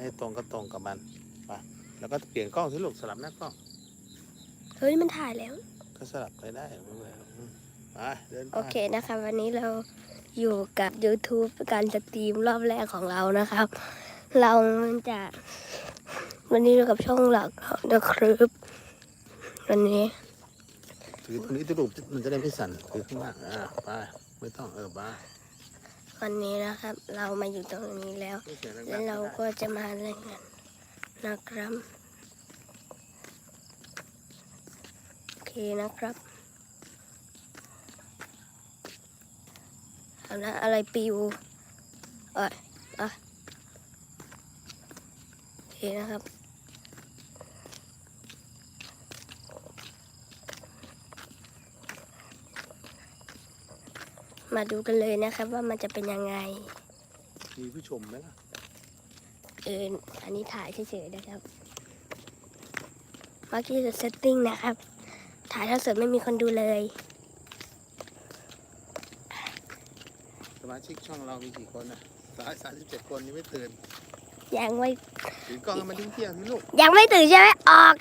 ให้ตรงก็ตรงกับมันไปแล้วก็เปลี่ยนกล้องสิลูกสลับหน้ากล้องเฮ้ยมันถ่ายแล้ว ก็สลับไปได้ไม่เป็นไรหรอกอืมไปเดินไปโอเคนะคะ วันนี้เราอยู่กับ YouTube การสตรีมรอบแรกของเรานะครับ เราจะวันนี้อยู่กับช่องหลักนะครับวันนี้ถือตรงนี้ที่ลูกมันจะได้ไม่สั่นถือข้างล่างอ่าไปไม่ต้องเออไป วันนี้นะครับ เรามาอยู่ตรงนี้แล้วไม่เสียงดังๆแล้วเราได้ก็จะมาเล่นกันนะครับโอเคนะครับเอานะอะไรปิวเอะอะโอเคนะครับ มาดูกันเลยนะครับว่ามันจะเป็นยังไง มีผู้ชมไหมล่ะ เอออันนี้ถ่ายเฉยๆนะครับเมื่อกี้จะเซตติ้งนะครับ ถ่ายถ้าสดไม่มีคนดูเลยสมาชิกช่องเรามีกี่คนนะสายสามสิบเจ็ดคนยังไม่ตื่นยังไม่ถือกล้องให้มันทิ้งเที่ยงสิลูก ยังไม่ตื่นใช่ไหมออก